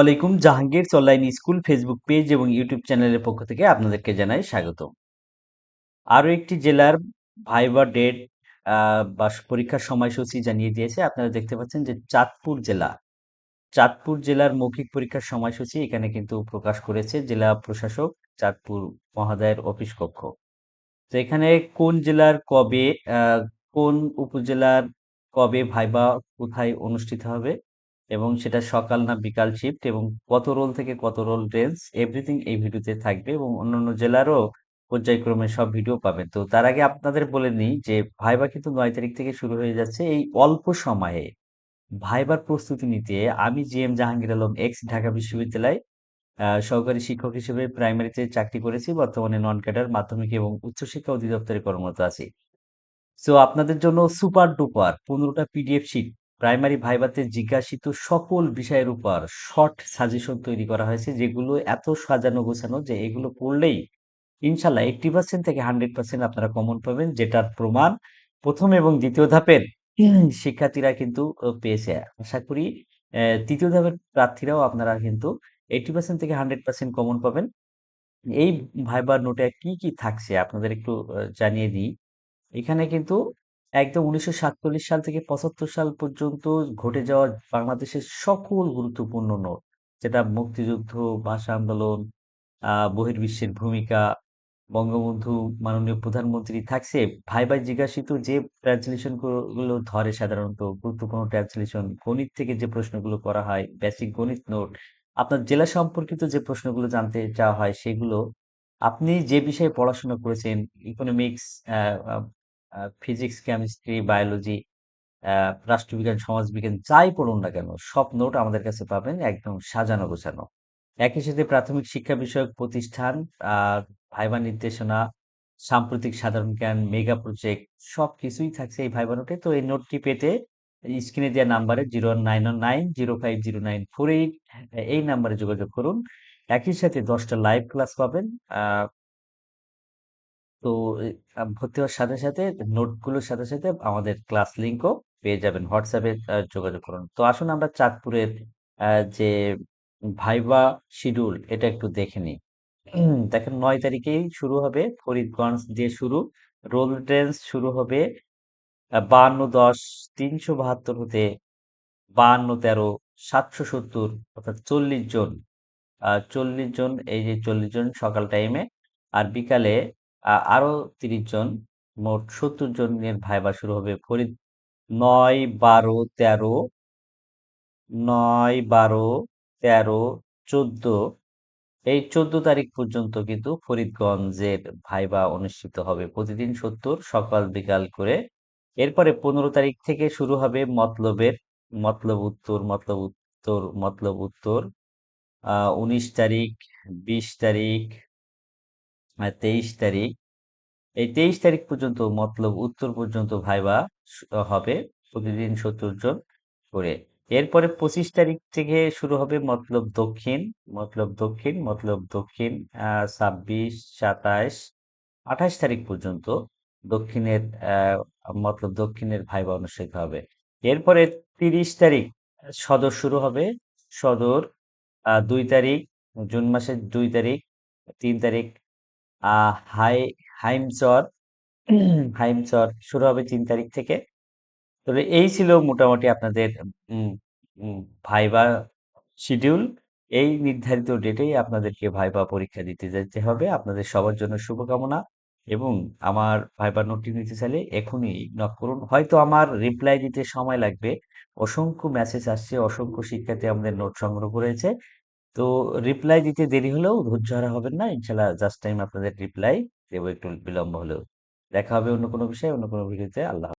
আলাইকুম Jahangir online school Facebook page এবং YouTube চ্যানেলের পক্ষ থেকে আপনাদেরকে জানাই স্বাগত। আরও একটি জেলার ভাইবা ডেট বা পরীক্ষার সময়সূচি জানিয়ে দিয়েছে। আপনারা দেখতে পাচ্ছেন যে চাঁদপুর জেলা, চাঁদপুর জেলার মৌখিক পরীক্ষার সময়সূচি এখানে কিন্তু প্রকাশ করেছে জেলা প্রশাসক চাঁদপুর মহোদয়ের অফিস কক্ষ। তো এখানে কোন জেলার কবে কোন উপজেলার কবে ভাইবা কোথায় অনুষ্ঠিত হবে? এবং সেটা সকাল না বিকাল শিফট এবং কত রোল থেকে কত রোল রেঞ্জ এভরিথিং এই ভিডিওতে থাকবে এবং অন্যান্য জেলারও পর্যায়ক্রমে সব ভিডিও পাবেন। তো তার আগে আপনাদের বলে নিই যে ভাইবা কিন্তু নয় তারিখ থেকে শুরু হয়ে যাচ্ছে এই অল্প সময়ে। ভাইবার প্রস্তুতি নিতে আমি G M Jahangir Alam ex Dhaka বিশ্ববিদ্যালয় সহকারী শিক্ষক হিসেবে প্রাইমারিতে চাকরি করেছি, বর্তমানে নন ক্যাডার মাধ্যমিক এবং উচ্চশিক্ষা অধিদপ্তরে কর্মরত আছি। সো আপনাদের জন্য সুপার ডুপার পনেরোটা পিডিএফ শিট প্রাইমারি ভাইভাতে জিজ্ঞাসিত সকল বিষয়ের উপর শর্ট সাজেশন তৈরি করা হয়েছে, যেগুলো এত সাজানো গোছানো যে এগুলো পড়লেই ইনশাল্লাহ এইটটি পার্সেন্ট থেকে হান্ড্রেড পার্সেন্ট আপনারা কমন পাবেন, যেটার প্রমাণ প্রথম এবং দ্বিতীয় ধাপের শিক্ষার্থীরা কিন্তু পেয়েছে। আশা করি তৃতীয় ধাপের প্রার্থীরাও আপনারা কিন্তু এইটটি পার্সেন্ট থেকে হান্ড্রেড পার্সেন্ট কমন পাবেন। এই ভাইবার নোটে কি কি থাকছে আপনাদের একটু জানিয়ে দিই। এখানে কিন্তু একদম উনিশশো সাতচল্লিশ সাল থেকে পঁচাত্তর সাল পর্যন্ত ঘটে যাওয়া বাংলাদেশের সকল গুরুত্বপূর্ণ নোট, যেটা মুক্তিযুদ্ধ, ভাষা আন্দোলন বহির্বিশ্বের ভূমিকা, বঙ্গবন্ধু মাননীয় প্রধানমন্ত্রী থাকছে ভাই ভাই জিজ্ঞাসিত যে ট্রান্সলেশনগুলো ধরে সাধারণত, গুরুত্বপূর্ণ ট্রান্সলেশন গণিত থেকে যে প্রশ্নগুলো করা হয় বেসিক গণিত নোট, আপনার জেলা সম্পর্কিত যে প্রশ্নগুলো জানতে চাওয়া হয় সেগুলো, আপনি যে বিষয়ে পড়াশোনা করেছেন ইকোনমিক্স ফিজিক্স কেমিস্ট্রি বায়োলজি রাষ্ট্রবিজ্ঞান, সমাজবিজ্ঞান, যাই পড়ুন না কেন, সব নোট আমাদের কাছে পাবেন একদম সাজানো গোছানো। একই সাথে প্রাথমিক শিক্ষা বিষয়ক প্রতিষ্ঠান আর ভাইবা নির্দেশনা, সাম্প্রতিক সাধারণ জ্ঞান মেগা প্রজেক্ট সব কিছুই থাকছে এই ভাইবা নোটে তো এই নোটটি পেতে স্ক্রিনে দেওয়া নাম্বারে zero nine nine zero five zero nine four eight এই নাম্বারে যোগাযোগ করুন। একই সাথে দশটা লাইভ ক্লাস পাবেন তো ভর্তি হওয়ার সাথে সাথে নোটগুলোর সাথে সাথে আমাদের ক্লাস লিঙ্কও পেয়ে যাবেন, হোয়াটসঅ্যাপে যোগাযোগ করুন। তো আসুন আমরা চাঁদপুরের যে ভাইবা শিডিউল, এটা একটু দেখে নিই। দেখেন নয় তারিখেই শুরু হবে, ফরিদগঞ্জ দিয়ে শুরু, রোল ট্রেন্স শুরু হবে বাহান্ন দশ, তিনশো বাহাত্তর হতে বাহান্ন তেরো, সাতশো সত্তর, অর্থাৎ চল্লিশ জন। চল্লিশ জন, এই যে চল্লিশ জন সকাল টাইমে আর বিকালে আরও তিরিশ জন, মোট সত্তর জনের ভাইবা শুরু হবে ফরিদ। নয়, বারো, তেরো। নয়, বারো, তেরো, চোদ্দ। এই চোদ্দ তারিখ পর্যন্ত কিন্তু ফরিদগঞ্জের ভাইবা অনুষ্ঠিত হবে। প্রতিদিন সত্তর, সকাল বিকাল করে। এরপরে পনেরো তারিখ থেকে শুরু হবে মতলবের, মতলব উত্তর মতলব উত্তর মতলব উত্তর। উনিশ তারিখ, বিশ তারিখ তেইশ তারিখ, এই তেইশ তারিখ পর্যন্ত মতলব উত্তর পর্যন্ত ভাইবা হবে প্রতিদিন সত্তর জন করে। এরপরে পঁচিশ তারিখ থেকে শুরু হবে মতলব দক্ষিণ মতলব দক্ষিণ মতলব দক্ষিণ ছাব্বিশ সাতাশ আঠাশ তারিখ পর্যন্ত দক্ষিণের মতলব দক্ষিণের ভাইবা অনুষ্ঠিত হবে। এরপরে তিরিশ তারিখ সদর শুরু হবে, সদর দুই তারিখ, জুন মাসের দুই তারিখ, তিন তারিখ হাই হাইমচর হাইমচর শুরু হবে তিন তারিখ থেকে। তবে এই ছিল মোটামুটি আপনাদের ভাইবা শিডিউল। এই নির্ধারিত ডেটেই আপনাদেরকে ভাইবা পরীক্ষা দিতে যেতে হবে। আপনাদের সবার জন্য শুভকামনা এবং আমার ভাইবার নোটটি নিতে চাইলে এখনই নক করুন। হয়তো আমার রিপ্লাই দিতে সময় লাগবে। অসংখ্য মেসেজ আসছে, অসংখ্য শিক্ষার্থী আমাদের নোট সংগ্রহ করেছে। তো রিপ্লাই দিতে দেরি হলেও ধৈর্য হারা হবেন না। ইনশাল্লাহ জাস্ট টাইম আপনাদের রিপ্লাই দেবো, একটু বিলম্ব হলেও। দেখা হবে অন্য কোনো বিষয়ে, অন্য কোনো ভিডিওতে। আল্লাহ